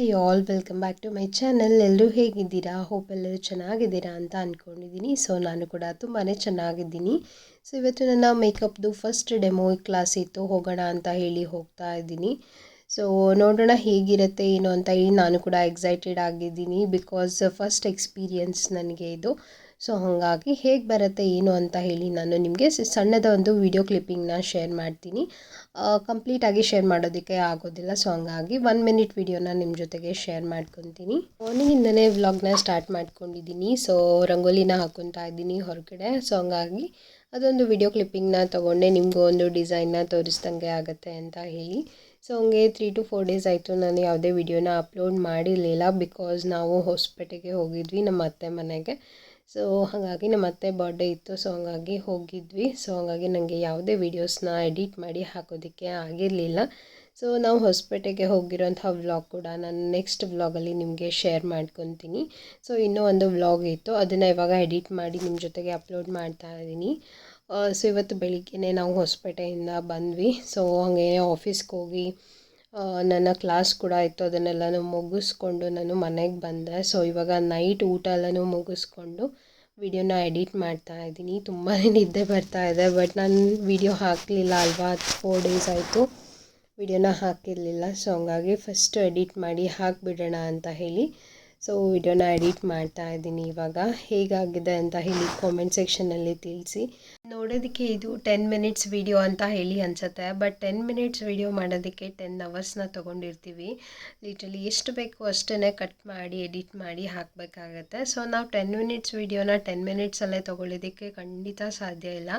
Hi all, welcome back to my channel. ಎಲ್ಲರೂ ಹೇಗಿದ್ದೀರಾ? Hope ಎಲ್ಲರೂ ಚೆನ್ನಾಗಿದ್ದೀರಾ ಅಂತ ಅಂದ್ಕೊಂಡಿದ್ದೀನಿ ಸೊ, ನಾನು ಕೂಡ ತುಂಬಾ ಚೆನ್ನಾಗಿದ್ದೀನಿ. ಸೊ, ಇವತ್ತು ನನ್ನ ಮೇಕಪ್ದು ಫಸ್ಟ್ ಡೆಮೋ ಕ್ಲಾಸ್ ಇತ್ತು. ಹೋಗೋಣ ಅಂತ ಹೇಳಿ ಹೋಗ್ತಾ ಇದ್ದೀನಿ. ಸೊ, ನೋಡೋಣ ಹೇಗಿರುತ್ತೆ, ಏನು ಅಂತ ಹೇಳಿ ನಾನು ಕೂಡ ಎಕ್ಸೈಟೆಡ್ ಆಗಿದ್ದೀನಿ. ಬಿಕಾಸ್ ಫಸ್ಟ್ ಎಕ್ಸ್ಪೀರಿಯನ್ಸ್ ನನಗೆ ಇದು. ಸೊ ಹಾಗಾಗಿ ಹೇಗೆ ಬರುತ್ತೆ, ಏನು ಅಂತ ಹೇಳಿ ನಾನು ನಿಮಗೆ ಸಣ್ಣದ ಒಂದು ವಿಡಿಯೋ ಕ್ಲಿಪ್ಪಿಂಗ್ನ ಶೇರ್ ಮಾಡ್ತೀನಿ. ಕಂಪ್ಲೀಟಾಗಿ ಶೇರ್ ಮಾಡೋದಕ್ಕೆ ಆಗೋದಿಲ್ಲ. ಸೊ ಹಾಗಾಗಿ ಒನ್ ಮಿನಿಟ್ ವಿಡಿಯೋನ ನಿಮ್ಮ ಜೊತೆಗೆ ಶೇರ್ ಮಾಡ್ಕೊತೀನಿ. ಮಾರ್ನಿಂಗಿಂದನೇ ವ್ಲಾಗ್ನ ಸ್ಟಾರ್ಟ್ ಮಾಡ್ಕೊಂಡಿದ್ದೀನಿ ಸೊ ರಂಗೋಲಿನ ಹಾಕ್ಕೊತಾ ಇದ್ದೀನಿ ಹೊರಗಡೆ. ಸೊ ಹಾಗಾಗಿ ಅದೊಂದು ವಿಡಿಯೋ ಕ್ಲಿಪ್ಪಿಂಗ್ನ ತೊಗೊಂಡೆ. ನಿಮಗೂ ಒಂದು ಡಿಸೈನ್ನ ತೋರಿಸ್ದಂಗೆ ಆಗುತ್ತೆ ಅಂತ ಹೇಳಿ. ಸೊ ಹಂಗೆ ತ್ರೀ ಟು ಫೋರ್ ಡೇಸ್ ಆಯಿತು. ನಾನು ಯಾವುದೇ ವಿಡಿಯೋನ ಅಪ್ಲೋಡ್ ಮಾಡಿರಲಿಲ್ಲ. ಬಿಕಾಸ್ ನಾವು ಹೊಸಪೇಟೆಗೆ ಹೋಗಿದ್ವಿ, ನಮ್ಮ ಅತ್ತೆ ಮನೆಗೆ. ಸೊ ಹಾಗಾಗಿ ನಮ್ಮ ಅತ್ತೆ ಬರ್ಡೇ ಇತ್ತು. ಸೊ ಹಂಗಾಗಿ ಹೋಗಿದ್ವಿ. ಸೊ ಹಂಗಾಗಿ ನನಗೆ ಯಾವುದೇ ವೀಡಿಯೋಸ್ನ ಎಡಿಟ್ ಮಾಡಿ ಹಾಕೋದಕ್ಕೆ ಆಗಿರಲಿಲ್ಲ. ಸೊ ನಾವು ಹೊಸಪೇಟೆಗೆ ಹೋಗಿರೋಂಥ ವ್ಲಾಗ್ ಕೂಡ ನಾನು ನೆಕ್ಸ್ಟ್ ವ್ಲಾಗಲ್ಲಿ ನಿಮಗೆ ಶೇರ್ ಮಾಡ್ಕೊತೀನಿ. ಸೊ ಇನ್ನೂ ಒಂದು ವ್ಲಾಗ್ ಇತ್ತು. ಅದನ್ನು ಇವಾಗ ಎಡಿಟ್ ಮಾಡಿ ನಿಮ್ಮ ಜೊತೆಗೆ ಅಪ್ಲೋಡ್ ಮಾಡ್ತಾ ಇದ್ದೀನಿ. ಸೊ ಇವತ್ತು ಬೆಳಿಗ್ಗೆ ನಾವು ಹೊಸಪೇಟೆಯಿಂದ ಬಂದ್ವಿ. ಸೊ ಹಾಗೆ ಆಫೀಸ್ಗೆ ಹೋಗಿ ನನ್ನ ಕ್ಲಾಸ್ ಕೂಡ ಇತ್ತು. ಅದನ್ನೆಲ್ಲನೂ ಮುಗಿಸ್ಕೊಂಡು ನಾನು ಮನೆಗೆ ಬಂದೆ. ಸೊ ಇವಾಗ ನೈಟ್ ಊಟ ಎಲ್ಲನೂ ಮುಗಿಸ್ಕೊಂಡು ವಿಡಿಯೋನ ಎಡಿಟ್ ಮಾಡ್ತಾ ಇದ್ದೀನಿ. ತುಂಬಾ ನಿದ್ದೆ ಬರ್ತಾ ಇದೆ, ಬಟ್ ನಾನು ವಿಡಿಯೋ ಹಾಕಲಿಲ್ಲ ಅಲ್ವಾ? ಫೋರ್ ಡೇಸ್ ಆಯಿತು. ವಿಡಿಯೋನ ಹಾಕಿರಲಿಲ್ಲ. ಸೊ ಹಂಗಾಗಿ ಫಸ್ಟು ಎಡಿಟ್ ಮಾಡಿ ಹಾಕಿಬಿಡೋಣ ಅಂತ ಹೇಳಿ ಸೊ ವಿಡಿಯೋನ ಎಡಿಟ್ ಮಾಡ್ತಾ ಇದ್ದೀನಿ ಇವಾಗ. ಹೇಗಾಗಿದೆ ಅಂತ ಹೇಳಿ ಕಾಮೆಂಟ್ ಸೆಕ್ಷನಲ್ಲಿ ತಿಳಿಸಿ. ನೋಡೋದಕ್ಕೆ ಇದು ಟೆನ್ ಮಿನಿಟ್ಸ್ ವಿಡಿಯೋ ಅಂತ ಹೇಳಿ ಅನಿಸುತ್ತೆ. ಬಟ್ ಟೆನ್ ಮಿನಿಟ್ಸ್ ವಿಡಿಯೋ ಮಾಡೋದಕ್ಕೆ ಟೆನ್ ಅವರ್ಸ್ನ ತೊಗೊಂಡಿರ್ತೀವಿ. ಲಿಟ್ರಲಿ ಎಷ್ಟು ಬೇಕು ಅಷ್ಟೇ ಕಟ್ ಮಾಡಿ ಎಡಿಟ್ ಮಾಡಿ ಹಾಕಬೇಕಾಗತ್ತೆ. ಸೊ ನಾವು ಟೆನ್ ಮಿನಿಟ್ಸ್ ವಿಡಿಯೋನ ಟೆನ್ ಮಿನಿಟ್ಸಲ್ಲೇ ತೊಗೊಳ್ಳೋದಕ್ಕೆ ಖಂಡಿತ ಸಾಧ್ಯ ಇಲ್ಲ.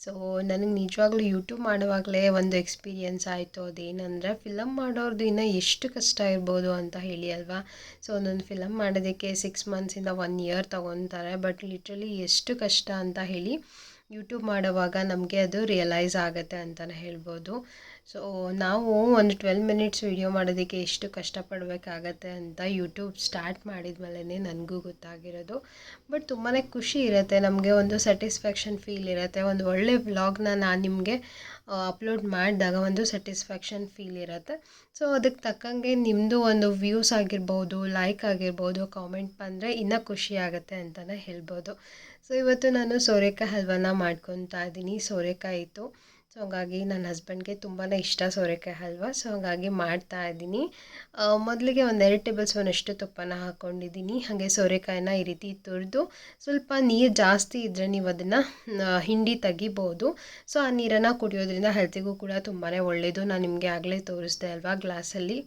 ಸೊ ನನಗೆ ನಿಜವಾಗ್ಲೂ ಯೂಟ್ಯೂಬ್ ಮಾಡುವಾಗಲೇ ಒಂದು ಎಕ್ಸ್ಪೀರಿಯೆನ್ಸ್ ಆಯಿತು. ಅದೇನೆಂದರೆ ಫಿಲಮ್ ಮಾಡೋರ್ದು ಇನ್ನು ಎಷ್ಟು ಕಷ್ಟ ಇರ್ಬೋದು ಅಂತ ಹೇಳಿ ಅಲ್ವಾ? ಸೊ ಒಂದೊಂದು ಫಿಲಮ್ ಮಾಡೋದಕ್ಕೆ ಸಿಕ್ಸ್ ಮಂತ್ಸಿಂದ ಒನ್ ಇಯರ್ ತೊಗೊತಾರೆ. ಬಟ್ ಲಿಟ್ರಲಿ ಎಷ್ಟು ಕಷ್ಟ ಅಂತ ಹೇಳಿ ಯೂಟ್ಯೂಬ್ ಮಾಡುವಾಗ ನಮಗೆ ಅದು ರಿಯಲೈಸ್ ಆಗುತ್ತೆ ಅಂತಲೇ ಹೇಳ್ಬೋದು. ಸೊ ನಾವು ಒಂದು ಟ್ವೆಲ್ ಮಿನಿಟ್ಸ್ ವಿಡಿಯೋ ಮಾಡೋದಕ್ಕೆ ಎಷ್ಟು ಕಷ್ಟಪಡಬೇಕಾಗತ್ತೆ ಅಂತ ಯೂಟ್ಯೂಬ್ ಸ್ಟಾರ್ಟ್ ಮಾಡಿದ ಮೇಲೆ ನನಗೂ ಗೊತ್ತಾಗಿರೋದು. ಬಟ್ ತುಂಬಾ ಖುಷಿ ಇರುತ್ತೆ, ನಮಗೆ ಒಂದು ಸ್ಯಾಟಿಸ್ಫ್ಯಾಕ್ಷನ್ ಫೀಲ್ ಇರುತ್ತೆ, ಒಂದು ಒಳ್ಳೆ ವ್ಲಾಗ್ನ ನಾನು ನಿಮಗೆ ಅಪ್ಲೋಡ್ ಮಾಡಿದಾಗ ಒಂದು ಸ್ಯಾಟಿಸ್ಫ್ಯಾಕ್ಷನ್ ಫೀಲ್ ಇರುತ್ತೆ. ಸೊ ಅದಕ್ಕೆ ತಕ್ಕಂಗೆ ನಿಮ್ಮದು ಒಂದು ವ್ಯೂಸ್ ಆಗಿರ್ಬೋದು ಲೈಕ್ ಆಗಿರ್ಬೋದು ಕಾಮೆಂಟ್ ಬಂದರೆ ಇನ್ನೂ ಖುಷಿ ಆಗುತ್ತೆ ಅಂತಲೇ ಹೇಳ್ಬೋದು. ಸೊ ಇವತ್ತು ನಾನು ಸೋರೆಕಾಯಿ ಹಲ್ವನ ಮಾಡ್ಕೊತಾ ಇದ್ದೀನಿ. ಸೋರೆಕಾಯಿ ಇತ್ತು. ಸೊ ಹಾಗಾಗಿ ನನ್ನ ಹಸ್ಬೆಂಡ್ಗೆ ತುಂಬಾ ಇಷ್ಟ ಸೋರೆಕಾಯಿ ಹಲ್ವಾ. ಸೊ ಹಾಗಾಗಿ ಮಾಡ್ತಾ ಇದ್ದೀನಿ. ಮೊದಲಿಗೆ ಒಂದೆರಡು ಟೇಬಲ್ ಸ್ಪೂನ್ ಅಷ್ಟು ತುಪ್ಪನ ಹಾಕ್ಕೊಂಡಿದ್ದೀನಿ ಹಾಗೆ ಸೋರೆಕಾಯಿನ ಈ ರೀತಿ ತುರಿದು ಸ್ವಲ್ಪ ನೀರು ಜಾಸ್ತಿ ಇದ್ದರೆ ನೀವು ಅದನ್ನು ಹಿಂಡಿ ತೆಗಿಬೋದು. ಸೊ ಆ ನೀರನ್ನು ಕುಡಿಯೋದ್ರಿಂದ ಹೆಲ್ತಿಗೂ ಕೂಡ ತುಂಬಾ ಒಳ್ಳೆಯದು ನಾನು ನಿಮಗೆ ಆಗಲೇ ತೋರಿಸ್ದೆ ಅಲ್ವಾ ಗ್ಲಾಸಲ್ಲಿ.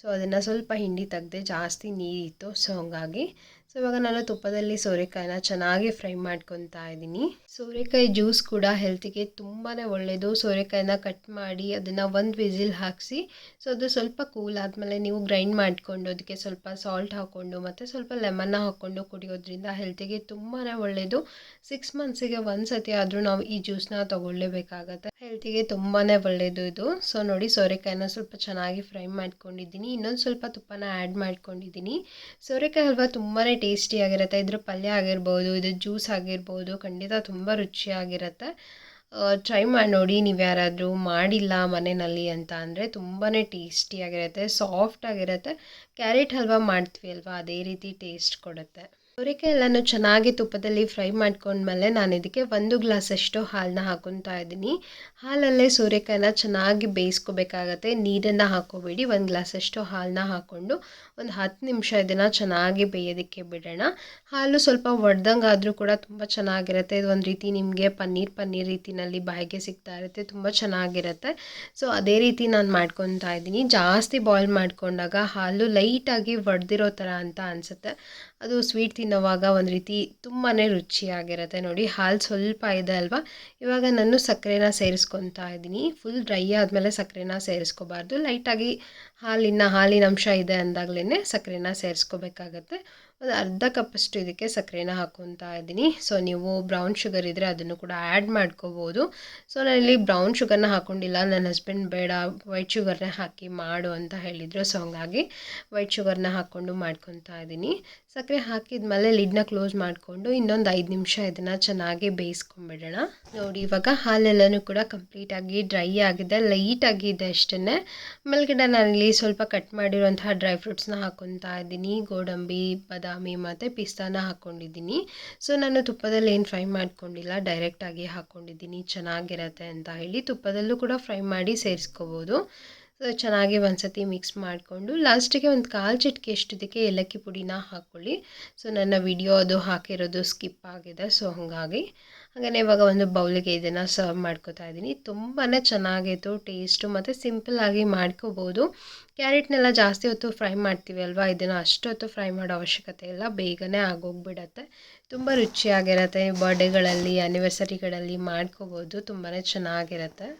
ಸೊ ಅದನ್ನು ಸ್ವಲ್ಪ ಹಿಂಡಿ ತೆಗ್ದೆ ಜಾಸ್ತಿ ನೀರಿತ್ತು. ಸೊ ಹಾಗಾಗಿ. ಸೊ ಇವಾಗ ನಾನು ತುಪ್ಪದಲ್ಲಿ ಸೋರೆಕಾಯಿನ ಚೆನ್ನಾಗಿ ಫ್ರೈ ಮಾಡ್ಕೊತಾ ಇದ್ದೀನಿ. ಸೋರೆಕಾಯಿ ಜ್ಯೂಸ್ ಕೂಡ ಹೆಲ್ತಿಗೆ ತುಂಬಾ ಒಳ್ಳೆಯದು ಸೋರೆಕಾಯಿನ ಕಟ್ ಮಾಡಿ ಅದನ್ನು ಒಂದು ವಿಸಿಲ್ ಹಾಕಿಸಿ, ಸೊ ಅದು ಸ್ವಲ್ಪ ಕೂಲ್ ಆದಮೇಲೆ ನೀವು ಗ್ರೈಂಡ್ ಮಾಡಿಕೊಂಡು ಅದಕ್ಕೆ ಸ್ವಲ್ಪ ಸಾಲ್ಟ್ ಹಾಕ್ಕೊಂಡು ಮತ್ತು ಸ್ವಲ್ಪ ಲೆಮನ್ನ ಹಾಕ್ಕೊಂಡು ಕುಡಿಯೋದ್ರಿಂದ ಹೆಲ್ತಿಗೆ ತುಂಬಾ ಒಳ್ಳೆಯದು ಸಿಕ್ಸ್ ಮಂತ್ಸಿಗೆ ಒಂದು ಸತಿ ಆದರೂ ನಾವು ಈ ಜ್ಯೂಸ್ನ ತೊಗೊಳ್ಳೇಬೇಕಾಗತ್ತೆ ಹೆಲ್ತಿಗೆ ತುಂಬಾ ಒಳ್ಳೆಯದು ಇದು. ಸೊ ನೋಡಿ, ಸೋರೆಕಾಯಿನ ಸ್ವಲ್ಪ ಚೆನ್ನಾಗಿ ಫ್ರೈ ಮಾಡ್ಕೊಂಡಿದ್ದೀನಿ. ಇನ್ನೊಂದು ಸ್ವಲ್ಪ ತುಪ್ಪನ ಆ್ಯಡ್ ಮಾಡ್ಕೊಂಡಿದ್ದೀನಿ. ಸೋರೆಕಾಯಿ ಹಲ್ವಾ ತುಂಬಾ ಟೇಸ್ಟಿಯಾಗಿರುತ್ತೆ ಇದ್ರ ಪಲ್ಯ ಆಗಿರ್ಬೋದು ಇದು ಜ್ಯೂಸ್ ಆಗಿರ್ಬೋದು, ಖಂಡಿತ ತುಂಬ ರುಚಿಯಾಗಿರುತ್ತೆ. ಟ್ರೈ ಮಾಡಿ ನೋಡಿ ನೀವು ಯಾರಾದರೂ ಮಾಡಿಲ್ಲ ಮನೆಯಲ್ಲಿ ಅಂತ ಅಂದರೆ ತುಂಬಾ ಟೇಸ್ಟಿಯಾಗಿರುತ್ತೆ ಸಾಫ್ಟಾಗಿರುತ್ತೆ ಕ್ಯಾರೆಟ್ ಹಲ್ವ ಮಾಡ್ತೀವಿ ಅಲ್ವಾ, ಅದೇ ರೀತಿ ಟೇಸ್ಟ್ ಕೊಡುತ್ತೆ. ಸೋರೆಕಾಯಿ ಚೆನ್ನಾಗಿ ತುಪ್ಪದಲ್ಲಿ ಫ್ರೈ ಮಾಡ್ಕೊಂಡ್ಮೇಲೆ ನಾನು ಇದಕ್ಕೆ ಒಂದು ಗ್ಲಾಸಷ್ಟು ಹಾಲನ್ನ ಹಾಕೊತಾ ಇದ್ದೀನಿ. ಹಾಲಲ್ಲೇ ಸೋರೆಕಾಯಿನ ಚೆನ್ನಾಗಿ ಬೇಯಿಸ್ಕೋಬೇಕಾಗತ್ತೆ. ನೀರನ್ನು ಹಾಕೋಬೇಡಿ. ಒಂದು ಗ್ಲಾಸಷ್ಟು ಹಾಲನ್ನ ಹಾಕ್ಕೊಂಡು ಒಂದು ಹತ್ತು ನಿಮಿಷ ಇದನ್ನು ಚೆನ್ನಾಗಿ ಬೇಯೋದಕ್ಕೆ ಬಿಡೋಣ. ಹಾಲು ಸ್ವಲ್ಪ ಒಡ್ದಂಗೆ ಆದರೂ ಕೂಡ ತುಂಬ ಚೆನ್ನಾಗಿರುತ್ತೆ. ಇದು ಒಂದು ರೀತಿ ನಿಮಗೆ ಪನ್ನೀರ್ ಪನ್ನೀರ್ ರೀತಿನಲ್ಲಿ ಬಾಯಿಗೆ ಸಿಗ್ತಾ ಇರುತ್ತೆ. ತುಂಬ ಚೆನ್ನಾಗಿರುತ್ತೆ. ಸೊ, ಅದೇ ರೀತಿ ನಾನು ಮಾಡ್ಕೊತಾ ಇದ್ದೀನಿ. ಜಾಸ್ತಿ ಬಾಯ್ಲ್ ಮಾಡ್ಕೊಂಡಾಗ ಹಾಲು ಲೈಟಾಗಿ ಒಡೆದಿರೋ ಥರ ಅಂತ ಅನಿಸುತ್ತೆ. ಅದು ಸ್ವೀಟ್ ತಿನ್ನೋವಾಗ ಒಂದು ರೀತಿ ತುಂಬಾ ರುಚಿಯಾಗಿರುತ್ತೆ. ನೋಡಿ, ಹಾಲು ಸ್ವಲ್ಪ ಇದೆ ಅಲ್ವಾ? ಇವಾಗ ನಾನು ಸಕ್ಕರೆನ ಸೇರಿಸ್ಕೊತಾ ಇದ್ದೀನಿ. ಫುಲ್ ಡ್ರೈ ಆದಮೇಲೆ ಸಕ್ಕರೆನ ಸೇರಿಸ್ಕೋಬಾರ್ದು. ಲೈಟಾಗಿ ಹಾಲಿನ ಹಾಲಿನ ಅಂಶ ಇದೆ ಅಂದಾಗಲೇ ಸಕ್ಕರೆನ ಸೇರಿಸ್ಕೋಬೇಕಾಗತ್ತೆ. ಒಂದು ಅರ್ಧ ಕಪ್ಪಷ್ಟು ಇದಕ್ಕೆ ಸಕ್ಕರೆನ ಹಾಕ್ಕೊತಾ ಇದ್ದೀನಿ. ಸೊ ನೀವು ಬ್ರೌನ್ ಶುಗರ್ ಇದ್ದರೆ ಅದನ್ನು ಕೂಡ ಆ್ಯಡ್ ಮಾಡ್ಕೋಬೋದು. ಸೊ ನಾನಿಲ್ಲಿ ಬ್ರೌನ್ ಶುಗರ್ನ ಹಾಕ್ಕೊಂಡಿಲ್ಲ ನನ್ನ ಹಸ್ಬೆಂಡ್ ಬೇಡ ವೈಟ್ ಶುಗರ್ನ ಹಾಕಿ ಮಾಡು ಅಂತ ಹೇಳಿದರು. ಸೊ ಹಂಗಾಗಿ ವೈಟ್ ಶುಗರ್ನ ಹಾಕ್ಕೊಂಡು ಮಾಡ್ಕೊತಾ ಇದ್ದೀನಿ. ಸಕ್ಕರೆ ಹಾಕಿದ್ಮೇಲೆ ಲಿಡ್ನ ಕ್ಲೋಸ್ ಮಾಡಿಕೊಂಡು ಇನ್ನೊಂದು ಐದು ನಿಮಿಷ ಇದನ್ನು ಚೆನ್ನಾಗಿ ಬೇಯಿಸ್ಕೊಂಬಿಡೋಣ ನೋಡಿ, ಇವಾಗ ಹಾಲೆಲ್ಲನೂ ಕೂಡ ಕಂಪ್ಲೀಟಾಗಿ ಡ್ರೈ ಆಗಿದೆ. ಲೈಟ್ ಇದೆ ಅಷ್ಟೇ ಮೇಲ್ಗಡೆ ನಾನಿಲ್ಲಿ ಸ್ವಲ್ಪ ಕಟ್ ಮಾಡಿರುವಂತಹ ಡ್ರೈ ಫ್ರೂಟ್ಸ್ನ ಹಾಕೊತಾ ಇದ್ದೀನಿ. ಗೋಡಂಬಿ, ಬಾದಾಮಿ ಮತ್ತು ಪಿಸ್ತಾನ ಹಾಕ್ಕೊಂಡಿದ್ದೀನಿ ಸೊ ನಾನು ತುಪ್ಪದಲ್ಲಿ ಏನು ಫ್ರೈ ಮಾಡ್ಕೊಂಡಿಲ್ಲ ಡೈರೆಕ್ಟಾಗಿ ಹಾಕ್ಕೊಂಡಿದ್ದೀನಿ ಚೆನ್ನಾಗಿರತ್ತೆ ಅಂತ ಹೇಳಿ ತುಪ್ಪದಲ್ಲೂ ಕೂಡ ಫ್ರೈ ಮಾಡಿ ಸೇರಿಸ್ಕೋಬೋದು. ಸೊ ಚೆನ್ನಾಗಿ ಒಂದು ಸತಿ ಮಿಕ್ಸ್ ಮಾಡಿಕೊಂಡು ಲಾಸ್ಟಿಗೆ ಒಂದು ಕಾಲು ಚಿಟಿಕೆ ಇದಕ್ಕೆ ಏಲಕ್ಕಿ ಪುಡಿನ ಹಾಕ್ಕೊಳ್ಳಿ ಸೊ ನನ್ನ ವಿಡಿಯೋ ಅದು ಹಾಕಿರೋದು ಸ್ಕಿಪ್ ಆಗಿದೆ. ಸೊ ಹಾಗಾಗಿ ಹಾಗೆಯೇ ಇವಾಗ ಒಂದು ಬೌಲಿಗೆ ಇದನ್ನು ಸರ್ವ್ ಮಾಡ್ಕೋತಾ ಇದ್ದೀನಿ. ತುಂಬಾ ಚೆನ್ನಾಗಿತ್ತು ಟೇಸ್ಟು ಮತ್ತು ಸಿಂಪಲ್ಲಾಗಿ ಮಾಡ್ಕೋಬೋದು. ಕ್ಯಾರೆಟ್ನೆಲ್ಲ ಜಾಸ್ತಿ ಹೊತ್ತು ಫ್ರೈ ಮಾಡ್ತೀವಿ ಅಲ್ವಾ? ಇದನ್ನು ಅಷ್ಟೊತ್ತು ಫ್ರೈ ಮಾಡೋ ಅವಶ್ಯಕತೆ ಇಲ್ಲ. ಬೇಗನೆ ಆಗೋಗ್ಬಿಡತ್ತೆ. ತುಂಬ ರುಚಿಯಾಗಿರುತ್ತೆ. ಬರ್ಡೇಗಳಲ್ಲಿ ಆ್ಯನಿವರ್ಸರಿಗಳಲ್ಲಿ ಮಾಡ್ಕೋಬೋದು. ತುಂಬಾ ಚೆನ್ನಾಗಿರುತ್ತೆ.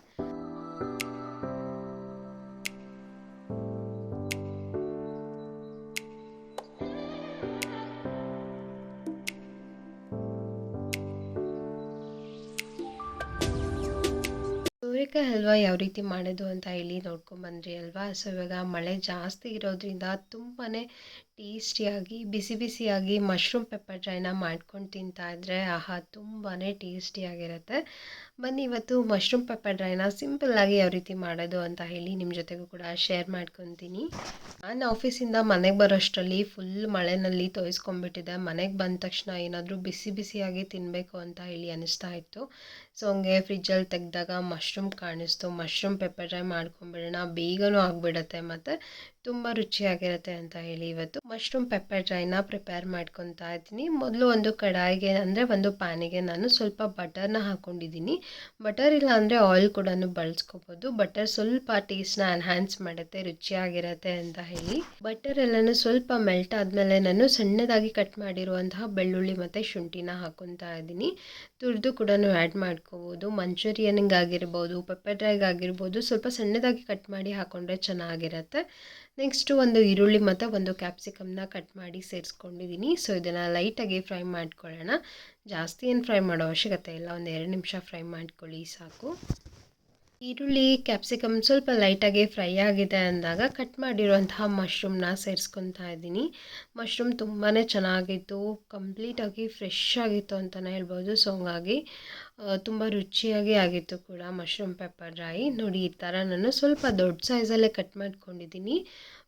ಸೋರೆಕಾಯಿ ಹಲ್ವಾ ಯಾವ ರೀತಿ ಮಾಡೋದು ಅಂತ ಹೇಳಿ ನೋಡ್ಕೊಂಬಂದ್ರಿ ಅಲ್ವಾ? ಸೊ ಇವಾಗ ಮಳೆ ಜಾಸ್ತಿ ಇರೋದ್ರಿಂದ ತುಂಬಾ ಟೇಸ್ಟಿಯಾಗಿ, ಬಿಸಿ ಬಿಸಿಯಾಗಿ ಮಶ್ರೂಮ್ ಪೆಪ್ಪರ್ ಡ್ರೈನ ಮಾಡ್ಕೊಂಡು ತಿಂತಾ ಇದ್ದರೆ ಆಹಾ ತುಂಬಾ ಟೇಸ್ಟಿಯಾಗಿರುತ್ತೆ. ಬನ್ನಿ ಇವತ್ತು ಮಶ್ರೂಮ್ ಪೆಪ್ಪರ್ ಡ್ರೈನ ಸಿಂಪಲ್ಲಾಗಿ ಯಾವ ರೀತಿ ಮಾಡೋದು ಅಂತ ಹೇಳಿ ನಿಮ್ಮ ಜೊತೆಗೂ ಕೂಡ ಶೇರ್ ಮಾಡ್ಕೊತೀನಿ. ನಾನು ಆಫೀಸಿಂದ ಮನೆಗೆ ಬರೋಷ್ಟರಲ್ಲಿ ಫುಲ್ ಮಳೆನಲ್ಲಿ ತೋಯಿಸ್ಕೊಂಡ್ಬಿಟ್ಟಿದೆ. ಮನೆಗೆ ಬಂದ ತಕ್ಷಣ ಏನಾದರೂ ಬಿಸಿ ಬಿಸಿಯಾಗಿ ತಿನ್ನಬೇಕು ಅಂತ ಹೇಳಿ ಅನಿಸ್ತಾ ಇತ್ತು. ಸೊ, ಹಂಗೆ ಫ್ರಿಜ್ಜಲ್ಲಿ ತೆಗೆದಾಗ ಮಶ್ರೂಮ್ ಕಾಣಿಸ್ತು. ಮಶ್ರೂಮ್ ಪೆಪ್ಪರ್ ಡ್ರೈ ಮಾಡ್ಕೊಂಬಿಡೋಣ ಬೇಗನೂ ಆಗಿಬಿಡತ್ತೆ ಮತ್ತು ತುಂಬ ರುಚಿಯಾಗಿರುತ್ತೆ ಅಂತ ಹೇಳಿ ಇವತ್ತು. ಮಶ್ರೂಮ್ ಪೆಪ್ಪರ್ ಡ್ರೈನ ಪ್ರಿಪೇರ್ ಮಾಡ್ಕೊತಾ ಇದ್ದೀನಿ. ಮೊದಲು ಒಂದು ಕಡಾಯಿಗೆ ಅಂದರೆ ಒಂದು ಪ್ಯಾನಿಗೆ ನಾನು ಸ್ವಲ್ಪ ಬಟರ್ನ ಹಾಕ್ಕೊಂಡಿದ್ದೀನಿ ಬಟರ್ ಇಲ್ಲ ಅಂದರೆ ಆಯಿಲ್ ಕೂಡ ಬಳಸ್ಕೋಬೋದು. ಬಟರ್ ಸ್ವಲ್ಪ ಟೇಸ್ಟ್ನ ಎನ್ಹ್ಯಾನ್ಸ್ ಮಾಡುತ್ತೆ, ರುಚಿಯಾಗಿರುತ್ತೆ ಅಂತ ಹೇಳಿ. ಬಟರ್ ಎಲ್ಲನೂ ಸ್ವಲ್ಪ ಮೆಲ್ಟ್ ಆದಮೇಲೆ ನಾನು ಸಣ್ಣದಾಗಿ ಕಟ್ ಮಾಡಿರುವಂತಹ ಬೆಳ್ಳುಳ್ಳಿ ಮತ್ತು ಶುಂಠಿನ ಹಾಕೊತಾ ಇದ್ದೀನಿ. ತುರಿದು ಕೂಡ ಆ್ಯಡ್ ಮಾಡ್ಕೋಬೋದು. ಮಂಚೂರಿಯನ್ಗಾಗಿರ್ಬೋದು ಪೆಪ್ಪರ್ ಡ್ರೈಗಾಗಿರ್ಬೋದು ಸ್ವಲ್ಪ ಸಣ್ಣದಾಗಿ ಕಟ್ ಮಾಡಿ ಹಾಕ್ಕೊಂಡ್ರೆ ಚೆನ್ನಾಗಿರುತ್ತೆ. ನೆಕ್ಸ್ಟು ಒಂದು ಈರುಳ್ಳಿ ಮತ್ತು ಒಂದು ಕ್ಯಾಪ್ಸಿಕಮ್ನ ಕಟ್ ಮಾಡಿ ಸೇರಿಸ್ಕೊಂಡಿದ್ದೀನಿ. ಸೊ ಇದನ್ನು ಲೈಟಾಗಿ ಫ್ರೈ ಮಾಡ್ಕೊಳ್ಳೋಣ. ಜಾಸ್ತಿ ಏನು ಫ್ರೈ ಮಾಡೋ ಅವಶ್ಯಕತೆ ಇಲ್ಲ. ಒಂದು ಎರಡು ನಿಮಿಷ ಫ್ರೈ ಮಾಡ್ಕೊಳ್ಳಿ, ಸಾಕು. ಈರುಳ್ಳಿ ಕ್ಯಾಪ್ಸಿಕಮ್ ಸ್ವಲ್ಪ ಲೈಟಾಗಿ ಫ್ರೈ ಆಗಿದೆ ಅಂದಾಗ ಕಟ್ ಮಾಡಿರುವಂತಹ ಮಶ್ರೂಮ್ನ ಸೇರಿಸ್ಕೊತಾ ಇದ್ದೀನಿ. ಮಶ್ರೂಮ್ ತುಂಬಾ ಚೆನ್ನಾಗಿತ್ತು ಕಂಪ್ಲೀಟಾಗಿ ಫ್ರೆಶ್ ಆಗಿತ್ತು ಅಂತಲೇ ಹೇಳ್ಬೋದು. ಸೊ ಹಂಗಾಗಿ ತುಂಬ ರುಚಿಯಾಗಿ ಆಗಿತ್ತು ಕೂಡ ಮಶ್ರೂಮ್ ಪೆಪ್ಪರ್ ಡ್ರೈ ನೋಡಿ, ಈ ಥರ ನಾನು ಸ್ವಲ್ಪ ದೊಡ್ಡ ಸೈಜಲ್ಲೇ ಕಟ್ ಮಾಡ್ಕೊಂಡಿದ್ದೀನಿ.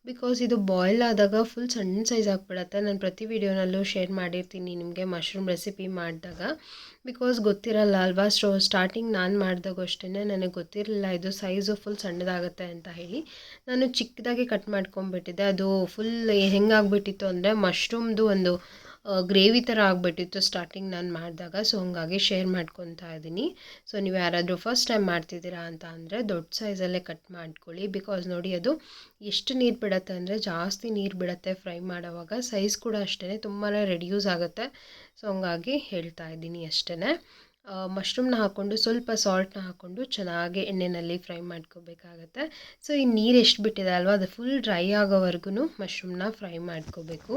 ಬಿಕಾಸ್ ಇದು ಬಾಯ್ಲ್ ಆದಾಗ ಫುಲ್ ಸಣ್ಣ ಸೈಜ್ ಆಗಿಬಿಡತ್ತೆ. ನಾನು ಪ್ರತಿ ವಿಡಿಯೋನಲ್ಲೂ ಶೇರ್ ಮಾಡಿರ್ತೀನಿ ನಿಮಗೆ ಮಶ್ರೂಮ್ ರೆಸಿಪಿ ಮಾಡಿದಾಗ. ಬಿಕಾಸ್ ಗೊತ್ತಿರಲ್ಲ ಅಲ್ವಾ ಸ್ಟೋ ಸ್ಟಾರ್ಟಿಂಗ್ ನಾನು ಮಾಡಿದಾಗ ಅಷ್ಟೇ ನನಗೆ ಗೊತ್ತಿರಲಿಲ್ಲ ಇದು ಸೈಜು ಫುಲ್ ಸಣ್ಣದಾಗುತ್ತೆ ಅಂತ ಹೇಳಿ. ನಾನು ಚಿಕ್ಕದಾಗಿ ಕಟ್ ಮಾಡ್ಕೊಂಬಿಟ್ಟಿದ್ದೆ ಅದು ಫುಲ್ ಹೆಂಗಾಗ್ಬಿಟ್ಟಿತ್ತು ಅಂದರೆ ಮಶ್ರೂಮ್ದು ಒಂದು ಗ್ರೇವಿ ಥರ ಆಗಿಬಿಟ್ಟಿತ್ತು ಸ್ಟಾರ್ಟಿಂಗ್ ನಾನು ಮಾಡಿದಾಗ. ಸೊ ಹಂಗಾಗಿ ಶೇರ್ ಮಾಡ್ಕೊತಾ ಇದ್ದೀನಿ ಸೊ ನೀವು ಯಾರಾದರೂ ಫಸ್ಟ್ ಟೈಮ್ ಮಾಡ್ತಿದ್ದೀರಾ ಅಂತ ಅಂದರೆ ದೊಡ್ಡ ಸೈಜಲ್ಲೇ ಕಟ್ ಮಾಡ್ಕೊಳ್ಳಿ. ಬಿಕಾಸ್ ನೋಡಿ, ಅದು ಎಷ್ಟು ನೀರು ಬಿಡುತ್ತೆ ಅಂದರೆ ಜಾಸ್ತಿ ನೀರು ಬಿಡುತ್ತೆ ಫ್ರೈ ಮಾಡೋವಾಗ. ಸೈಜ್ ಕೂಡ ಅಷ್ಟೇ ತುಂಬಾ ರೆಡ್ಯೂಸ್ ಆಗುತ್ತೆ. ಸೊ ಹಂಗಾಗಿ ಹೇಳ್ತಾ ಇದ್ದೀನಿ ಅಷ್ಟೇ ಮಶ್ರೂಮ್ನ ಹಾಕ್ಕೊಂಡು ಸ್ವಲ್ಪ ಸಾಲ್ಟ್ನ ಹಾಕ್ಕೊಂಡು ಚೆನ್ನಾಗಿ ಎಣ್ಣೆಯಲ್ಲಿ ಫ್ರೈ ಮಾಡ್ಕೋಬೇಕಾಗತ್ತೆ. ಸೊ ಈ ನೀರು ಎಷ್ಟು ಬಿಟ್ಟಿದೆ ಅಲ್ವಾ, ಅದು ಫುಲ್ ಡ್ರೈ ಆಗೋವರೆಗೂ ಮಶ್ರೂಮ್ನ ಫ್ರೈ ಮಾಡ್ಕೋಬೇಕು.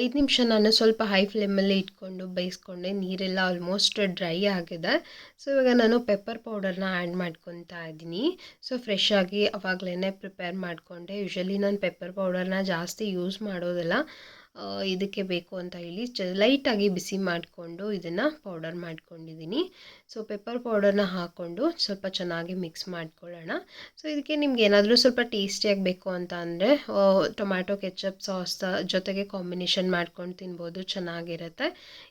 ಐದು ನಿಮಿಷ ನಾನು ಸ್ವಲ್ಪ ಹೈ ಫ್ಲೇಮಲ್ಲಿ ಇಟ್ಕೊಂಡು ಬೇಯಿಸ್ಕೊಂಡೆ, ನೀರೆಲ್ಲ ಆಲ್ಮೋಸ್ಟ್ ಡ್ರೈ ಆಗಿದೆ. ಸೊ ಇವಾಗ ನಾನು ಪೆಪ್ಪರ್ ಪೌಡರ್ನ ಆ್ಯಡ್ ಮಾಡ್ಕೊತಾ ಇದ್ದೀನಿ. ಸೊ ಫ್ರೆಶ್ ಆಗಿ ಅವಾಗಲೇ ಪ್ರಿಪೇರ್ ಮಾಡಿಕೊಂಡೆ. ಯೂಶ್ವಲಿ ನಾನು ಪೆಪ್ಪರ್ ಪೌಡರ್ನ ಜಾಸ್ತಿ ಯೂಸ್ ಮಾಡೋದಿಲ್ಲ. ಇದಕ್ಕೆ ಬೇಕು ಅಂತ ಹೇಳಿ, ಚ ಲೈಟಾಗಿ ಬಿಸಿ ಮಾಡಿಕೊಂಡು ಇದನ್ನು ಪೌಡರ್ ಮಾಡ್ಕೊಂಡಿದ್ದೀನಿ. ಸೊ ಪೆಪ್ಪರ್ ಪೌಡರ್ನ ಹಾಕ್ಕೊಂಡು ಸ್ವಲ್ಪ ಚೆನ್ನಾಗಿ ಮಿಕ್ಸ್ ಮಾಡ್ಕೊಳ್ಳೋಣ. ಸೊ ಇದಕ್ಕೆ ನಿಮ್ಗೆ ಏನಾದರೂ ಸ್ವಲ್ಪ ಟೇಸ್ಟಿಯಾಗಿ ಬೇಕು ಅಂತ ಅಂದರೆ ಟೊಮ್ಯಾಟೊ ಕೆಚಪ್ ಸಾಸ್ ಜೊತೆಗೆ ಕಾಂಬಿನೇಷನ್ ಮಾಡ್ಕೊಂಡು ತಿನ್ಬೋದು, ಚೆನ್ನಾಗಿರುತ್ತೆ.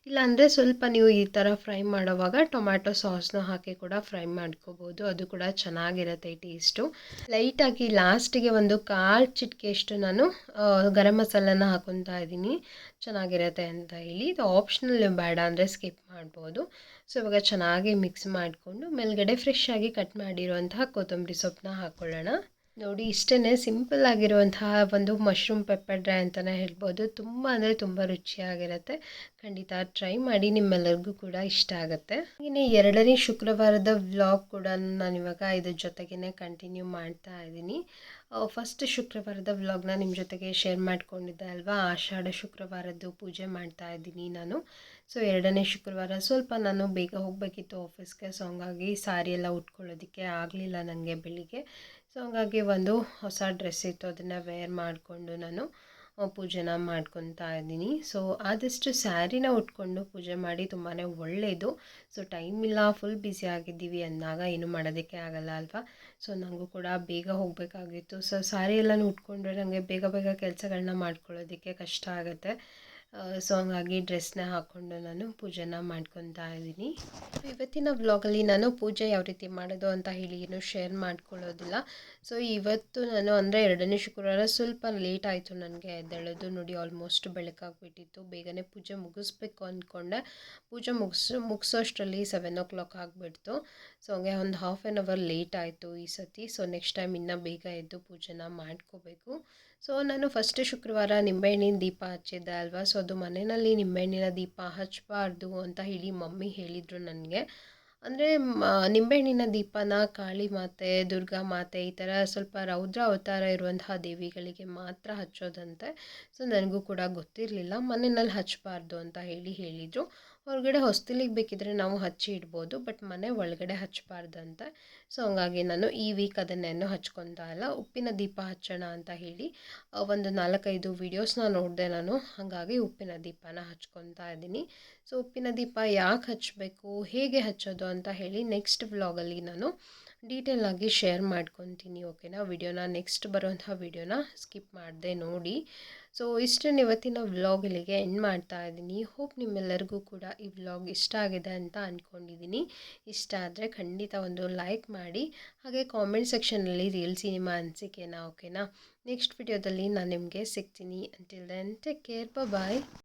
ಇಲ್ಲಾಂದರೆ ಸ್ವಲ್ಪ ನೀವು ಈ ಥರ ಫ್ರೈ ಮಾಡೋವಾಗ ಟೊಮ್ಯಾಟೊ ಸಾಸ್ನ ಹಾಕಿ ಕೂಡ ಫ್ರೈ ಮಾಡ್ಕೋಬೋದು. ಅದು ಕೂಡ ಚೆನ್ನಾಗಿರುತ್ತೆ ಟೇಸ್ಟು ಲೈಟಾಗಿ ಲಾಸ್ಟಿಗೆ ಒಂದು ಕಾಲು ಚಿಟಿಕೆಯಷ್ಟು ನಾನು ಗರಂ ಮಸಾಲನ ಹಾಕೊತಾ ಇದ್ದೀನಿ. ಚೆನ್ನಾಗಿರುತ್ತೆ ಅಂತ ಹೇಳಿ. ಇದು ಆಪ್ಷನಲ್ ಬೇಡ ಅಂದರೆ ಸ್ಕಿಪ್ ಮಾಡ್ಬೋದು. ಸೊ ಇವಾಗ ಚೆನ್ನಾಗಿ ಮಿಕ್ಸ್ ಮಾಡಿಕೊಂಡು ಮೇಲ್ಗಡೆ ಫ್ರೆಶ್ ಆಗಿ ಕಟ್ ಮಾಡಿರುವಂತಹ ಕೊತ್ತಂಬರಿ ಸೊಪ್ಪನ್ನ ಹಾಕ್ಕೊಳ್ಳೋಣ ನೋಡಿ ಇಷ್ಟೇ ಸಿಂಪಲ್ ಆಗಿರುವಂತಹ ಒಂದು ಮಶ್ರೂಮ್ ಪೆಪ್ಪರ್ ಡ್ರೈ ಅಂತಲೇ ಹೇಳ್ಬೋದು. ತುಂಬ ಅಂದರೆ ತುಂಬ ರುಚಿಯಾಗಿರುತ್ತೆ. ಖಂಡಿತ ಟ್ರೈ ಮಾಡಿ ನಿಮ್ಮೆಲ್ಲರಿಗೂ ಕೂಡ ಇಷ್ಟ ಆಗುತ್ತೆ. ಇನ್ನು ಎರಡನೇ ಶುಕ್ರವಾರದ ವ್ಲಾಗ್ ಕೂಡ ನಾನು ಇವಾಗ ಇದ್ರ ಜೊತೆಗೇ ಕಂಟಿನ್ಯೂ ಮಾಡ್ತಾ ಇದ್ದೀನಿ. ಫಸ್ಟ್ ಶುಕ್ರವಾರದ ವ್ಲಾಗ್ನ ನಿಮ್ಮ ಜೊತೆಗೆ ಶೇರ್ ಮಾಡ್ಕೊಂಡಿದ್ದೆ ಅಲ್ವಾ? ಆಷಾಢ ಶುಕ್ರವಾರದ್ದು ಪೂಜೆ ಮಾಡ್ತಾ ಇದ್ದೀನಿ ನಾನು. ಸೊ ಎರಡನೇ ಶುಕ್ರವಾರ ಸ್ವಲ್ಪ ನಾನು ಬೇಗ ಹೋಗಬೇಕಿತ್ತು ಆಫೀಸ್ಗೆ ಸೊ ಹಂಗಾಗಿ ಸಾರಿ ಎಲ್ಲ ಉಟ್ಕೊಳ್ಳೋದಕ್ಕೆ ಆಗಲಿಲ್ಲ ನನಗೆ ಬೆಳಿಗ್ಗೆ. ಸೊ ಹಂಗಾಗಿ ಒಂದು ಹೊಸ ಡ್ರೆಸ್ ಇತ್ತು, ಅದನ್ನು ವೇರ್ ಮಾಡಿಕೊಂಡು ನಾನು ಪೂಜೆನ ಮಾಡ್ಕೊತಾ ಇದ್ದೀನಿ. ಸೊ ಆದಷ್ಟು ಸ್ಯಾರಿನ ಉಟ್ಕೊಂಡು ಪೂಜೆ ಮಾಡಿ ತುಂಬಾ ಒಳ್ಳೆಯದು ಸೊ ಟೈಮ್ ಇಲ್ಲ ಫುಲ್ ಬ್ಯುಸಿ ಆಗಿದ್ದೀವಿ ಅಂದಾಗ ಏನು ಮಾಡೋದಕ್ಕೆ ಆಗಲ್ಲ ಅಲ್ವಾ? ಸೊ ನನಗೂ ಕೂಡ ಬೇಗ ಹೋಗಬೇಕಾಗಿತ್ತು. ಸೊ ಸ್ಯಾರಿ ಎಲ್ಲನೂ ಉಟ್ಕೊಂಡ್ರೆ ನನಗೆ ಬೇಗ ಬೇಗ ಕೆಲಸಗಳನ್ನ ಮಾಡ್ಕೊಳ್ಳೋದಕ್ಕೆ ಕಷ್ಟ ಆಗುತ್ತೆ. ಸೊ ಹಂಗಾಗಿ ಡ್ರೆಸ್ನ ಹಾಕ್ಕೊಂಡು ನಾನು ಪೂಜೆನ ಮಾಡ್ಕೊತಾ ಇದ್ದೀನಿ. ಇವತ್ತಿನ ವ್ಲಾಗಲ್ಲಿ ನಾನು ಪೂಜೆ ಯಾವ ರೀತಿ ಮಾಡೋದು ಅಂತ ಹೇಳಿ ಏನು ಶೇರ್ ಮಾಡ್ಕೊಳ್ಳೋದಿಲ್ಲ. ಸೊ ಇವತ್ತು ನಾನು ಅಂದರೆ ಎರಡನೇ ಶುಕ್ರವಾರ ಸ್ವಲ್ಪ ಲೇಟ್ ಆಯಿತು ನನಗೆ ಎದ್ದೇಳೋದು. ನೋಡಿ ಆಲ್ಮೋಸ್ಟ್ ಬೆಳಕಾಗ್ಬಿಟ್ಟಿತ್ತು ಬೇಗನೆ ಪೂಜೆ ಮುಗಿಸ್ಬೇಕು ಅಂದ್ಕೊಂಡೆ ಪೂಜೆ ಮುಗಿಸ್ ಅಷ್ಟರಲ್ಲಿ ಸೆವೆನ್ ಓ ಕ್ಲಾಕ್ ಆಗಿಬಿಡ್ತು. ಸೊ ಹಂಗೆ ಒಂದು ಹಾಫ್ ಆ್ಯನ್ ಅವರ್ ಲೇಟ್ ಆಯಿತು ಈ ಸತಿ. ಸೊ ನೆಕ್ಸ್ಟ್ ಟೈಮ್ ಇನ್ನೂ ಬೇಗ ಎದ್ದು ಪೂಜೆನ ಮಾಡ್ಕೋಬೇಕು. ಸೊ ನಾನು ಫಸ್ಟ್ ಶುಕ್ರವಾರ ನಿಂಬೆಹಣ್ಣಿನ ದೀಪ ಹಚ್ಚಿದ್ದೆ ಅಲ್ವಾ? ಸೊ ಅದು ಮನೆಯಲ್ಲಿ ನಿಂಬೆಹಣ್ಣಿನ ದೀಪ ಹಚ್ಚಬಾರ್ದು ಅಂತ ಹೇಳಿ ಮಮ್ಮಿ ಹೇಳಿದರು ನನಗೆ. ಅಂದರೆ ನಿಂಬೆಹಣ್ಣಿನ ದೀಪನ ಕಾಳಿ ಮಾತೆ, ದುರ್ಗಾ ಮಾತೆ ಈ ಥರ ಸ್ವಲ್ಪ ರೌದ್ರ ಅವತಾರ ಇರುವಂತಹ ದೇವಿಗಳಿಗೆ ಮಾತ್ರ ಹಚ್ಚೋದಂತೆ. ಸೊ, ನನಗೂ ಕೂಡ ಗೊತ್ತಿರಲಿಲ್ಲ, ಮನೆಯಲ್ಲಿ ಹಚ್ಚಬಾರ್ದು ಅಂತ ಹೇಳಿ ಹೇಳಿದರು. ಹೊರಗಡೆ ಹೊಸ್ತಿಲಿಗೆ ಬೇಕಿದ್ರೆ ನಾವು ಹಚ್ಚಿ ಇಡ್ಬೋದು, ಬಟ್ ಮನೆ ಒಳಗಡೆ ಹಚ್ಚಬಾರ್ದಂತೆ ಸೊ, ಹಂಗಾಗಿ ನಾನು ಈ ವೀಕ್ ಅದನ್ನೇನು ಹಚ್ಕೊತಾ ಇಲ್ಲ. ಉಪ್ಪಿನ ದೀಪ ಹಚ್ಚೋಣ ಅಂತ ಹೇಳಿ ಒಂದು ನಾಲ್ಕೈದು ವೀಡಿಯೋಸ್ನ ನೋಡಿದೆ ನಾನು. ಹಾಗಾಗಿ ಉಪ್ಪಿನ ದೀಪನ ಹಚ್ಕೊತಾ ಇದ್ದೀನಿ. ಸೊ, ಉಪ್ಪಿನ ದೀಪ ಯಾಕೆ ಹಚ್ಚಬೇಕು ಹೇಗೆ ಹಚ್ಚೋದು ಅಂತ ಹೇಳಿ ನೆಕ್ಸ್ಟ್ ವ್ಲಾಗಲ್ಲಿ ನಾನು ಡೀಟೇಲ್ ಆಗಿ ಶೇರ್ ಮಾಡ್ಕೊತೀನಿ, ಓಕೆನಾ? ವಿಡಿಯೋನ ನೆಕ್ಸ್ಟ್ ಬರುವಂಥ ವಿಡಿಯೋನ ಸ್ಕಿಪ್ ಮಾಡಿದೆ ನೋಡಿ. ಸೊ ಇಷ್ಟನ್ನು ಇವತ್ತಿನ ವ್ಲಾಗ್ ಇಲ್ಲಿಗೆ ಎಂಡ್ ಮಾಡ್ತಾ ಇದ್ದೀನಿ. ಹೋಪ್ ನಿಮ್ಮೆಲ್ಲರಿಗೂ ಕೂಡ ಈ ವ್ಲಾಗ್ ಇಷ್ಟ ಆಗಿದೆ ಅಂತ ಅಂದ್ಕೊಂಡಿದ್ದೀನಿ ಇಷ್ಟ ಆದರೆ ಖಂಡಿತ ಒಂದು ಲೈಕ್ ಮಾಡಿ. ಹಾಗೆ ಕಾಮೆಂಟ್ ಸೆಕ್ಷನಲ್ಲಿ ರೀಲ್ ಸಿನಿಮಾ ಅನಿಸಿಕೆನ, ಓಕೆನಾ? ನೆಕ್ಸ್ಟ್ ವಿಡಿಯೋದಲ್ಲಿ ನಾನು ನಿಮಗೆ ಸಿಗ್ತೀನಿ. Until then take care bye